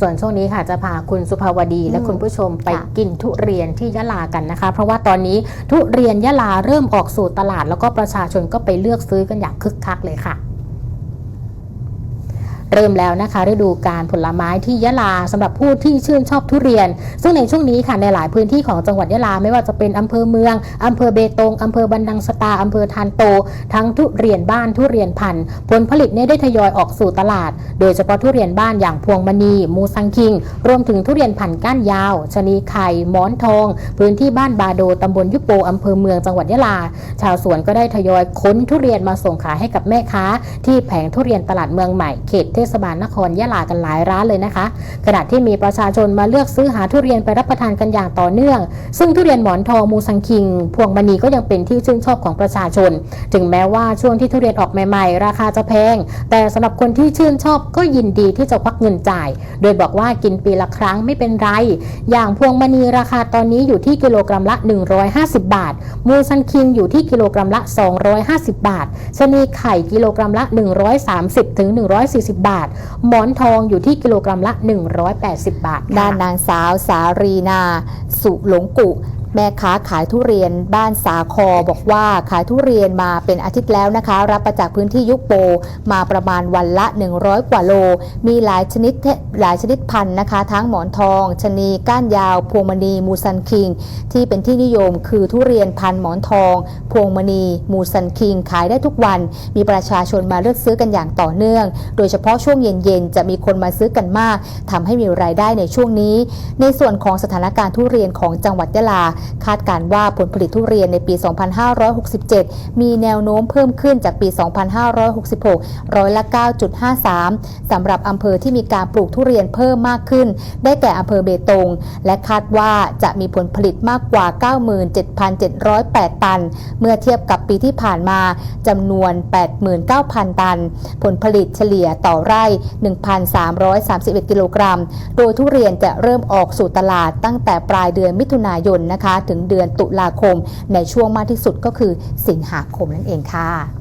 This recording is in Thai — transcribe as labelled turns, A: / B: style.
A: ส่วนช่วงนี้ค่ะจะพาคุณสุภาวดีและ
B: อืม
A: คุณผู้ชมไป
B: ค่ะ
A: กินทุเรียนที่ยะลากันนะคะ เพราะว่าตอนนี้ทุเรียนยะลาเริ่มออกสู่ตลาด แล้วก็ประชาชนก็ไปเลือกซื้อกันอย่างคึกคักเลยค่ะ เริ่มแล้วนะคะฤดูการผลไม้ที่ยะลาสำหรับผู้ที่ชื่นชอบทุเรียน ซึ่งในช่วงนี้ค่ะในหลายพื้นที่ของจังหวัดยะลาไม่ว่าจะเป็นอำเภอเมืองอำเภอเบตงอำเภอบันดังสตาอำเภอทานโต ทั้งทุเรียนบ้านทุเรียนพันธุ์ผลผลิตเนี่ยได้ทยอยออกสู่ตลาด โดยเฉพาะทุเรียนบ้านอย่างพวงมณี มูซังคิง รวมถึงทุเรียนพันธุ์ก้านยาวชะนีไข่หมอนทอง พื้นที่บ้านบาโดตำบลยุโปอำเภอเมืองจังหวัดยะลา ชาวสวนก็ได้ทยอยค้นทุเรียนมาส่งขายให้กับแม่ค้า ที่แผงทุเรียนตลาดเมืองใหม่เขตทศบาลนครยะลากันหลายร้านเลยนะคะ ขณะที่มีประชาชนมาเลือกซื้อหาทุเรียนไปรับประทานกันอย่างต่อเนื่อง ซึ่งทุเรียนหมอนทองมูซังคิง พวงมณีก็ยังเป็นที่ชื่นชอบของประชาชน ถึงแม้ว่าช่วงที่ทุเรียนออกใหม่ ๆ ราคาจะแพง แต่สำหรับคนที่ชื่นชอบก็ยินดีที่จะควักเงินจ่าย โดยบอกว่ากินปีละครั้งไม่เป็นไร อย่างพวงมณีราคาตอนนี้อยู่ที่กิโลกรัมละ 150 บาท มูซันคิงอยู่ที่กิโลกรัมละ 250 บาทชนีไข่กิโลกรัมละ 130ถึง140บาท หมอนทองอยู่ที่กิโลกรัมละ 180 บาทค่ะ
B: ด้านนางสาวสารีนา สุหลงกุ แม่ค้าขายทุเรียนบ้านสาคอบอกว่าขายทุเรียนมาเป็นอาทิตย์แล้วนะคะ รับมาจากพื้นที่ยุคโปมาประมาณวันละ 100 กว่าโล มีหลายชนิดหลายชนิดพันธุ์นะคะ ทั้งหมอนทองชะนีก้านยาว พวงมณีมูซันคิง ที่เป็นที่นิยมคือทุเรียนพันธุ์หมอนทอง พวงมณีมูซันคิง ขายได้ทุกวัน มีประชาชนมาเลือกซื้อกันอย่างต่อเนื่อง โดยเฉพาะช่วงเย็นๆจะมีคนมาซื้อกันมากทำให้มีรายได้ในช่วงนี้ ในส่วนของสถานการณ์ทุเรียนของจังหวัดยะลาคาดการว่าผลผลิตทุเรียนในปี 2567 มีแนวโน้มเพิ่มขึ้นจากปี 2566 ร้อยละ 9.53 สำหรับอำเภอที่มีการปลูกทุเรียนเพิ่มมากขึ้น ได้แก่อำเภอเบตง และคาดว่าจะมีผลผลิตมากกว่า 97,708 ตัน เมื่อเทียบกับปีที่ผ่านมาจำนวน 89,000 ตัน ผลผลิตเฉลี่ยต่อไร่ 1,331 กิโลกรัม โดยทุเรียนจะเริ่มออกสู่ตลาดตั้งแต่ปลายเดือนมิถุนายนนะคะนะคะ ถึงเดือนตุลาคมในช่วงมากที่สุดก็คือสิงหาคมนั่นเองค่ะ